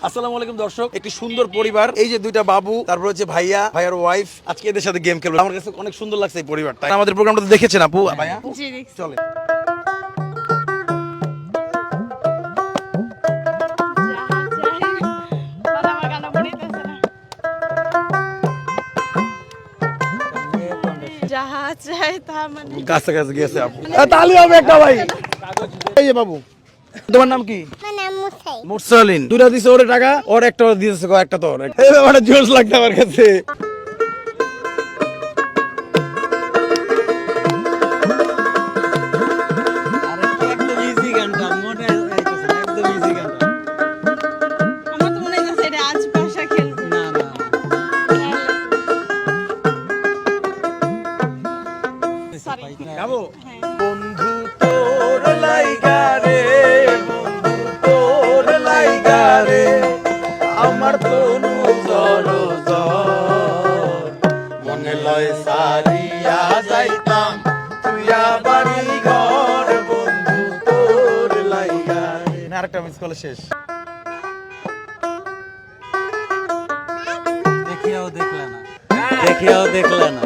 আসসালামু আলাইকুম দর্শক একটি সুন্দর পরিবার। এই যে দুইটা বাবু তারপর হচ্ছে ভাইয়া ভাইয়ার ওয়াইফ আজকে এদের সাথে গেম খেলব। আমার কাছে অনেক সুন্দর লাগছে এই পরিবারটা। আমাদের প্রোগ্রামটা দেখেছেন আপু ভাইয়া? চলে মানে কাছাকাছি গেছে আপু। এ, তালি হবে একটা ভাই। এই যে বাবু। তোমার নাম কি? মুরসালিন দুটা দিছে ওরে টাকা ওর একটা ওর দিয়েছে একটা তোর। এই ব্যাপারটা জোশ লাগছে আমার কাছে। আমার তো মনে হইতেছে এটা আজ ভাষা খেলব। সরি গাবো আমার তনু জর মনে লয় সারিয়া যাইতাম তুইয়া বাড়ি ঘর বন্ধু তোর লাইগা। আরেকটা মিস কল শেষ। দেখিয়াও দেখলে না। দেখিয়াও দেখলে না।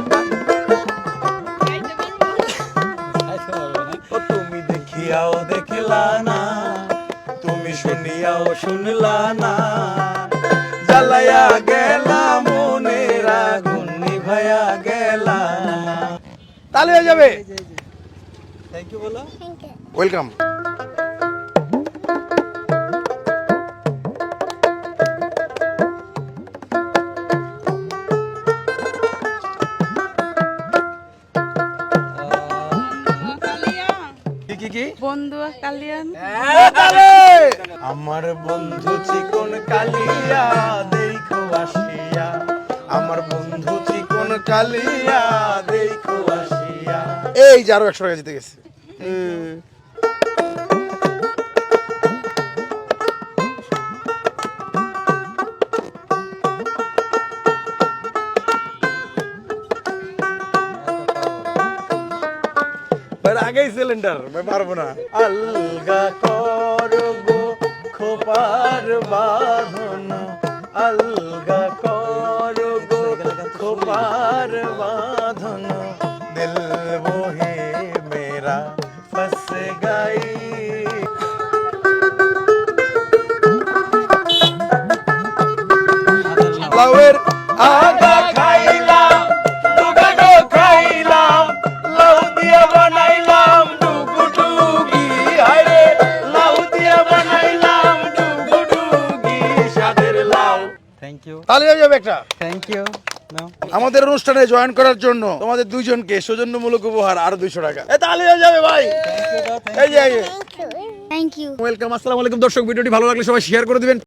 তুমি দেখিয়াও দেখলা না তুমি শুনিয়াও শুনলা না। জ্বালায়া গেলা মনের আগুন নিভাইয়া গেলা। তাহলে হয়ে যাবে। থ্যাংক ইউ বলো। ওয়েলকাম কি? বন্ধু কালিয়ান। আমার বন্ধু চিকন কালিয়া দেখো আসিয়া। আমার বন্ধু চিকন কালিয়া দেখো আসিয়া। এই যে আরও একশো টাকা জিতে গেছে। আগেই সিলিন্ডার পারব না। আলগা করব খোপার বাঁধন আলগা করব খোপার বাঁধন। দিল বহে মেরা ফস গাই। লাউয়ের আগা ইউ তাহলে যাবে একটা। থ্যাংক ইউ আমাদের অনুষ্ঠানে জয়েন করার জন্য তোমাদের দুইজনকে সৌজন্যমূলক উপহার আরও দুইশো টাকা। এ তাহলে যাবে ভাই। এই যে থ্যাংক ইউ ওয়েলকাম আসসালামু আলাইকুম। দর্শক ভিডিওটি ভালো লাগলে সবাই শেয়ার করে দিবেন।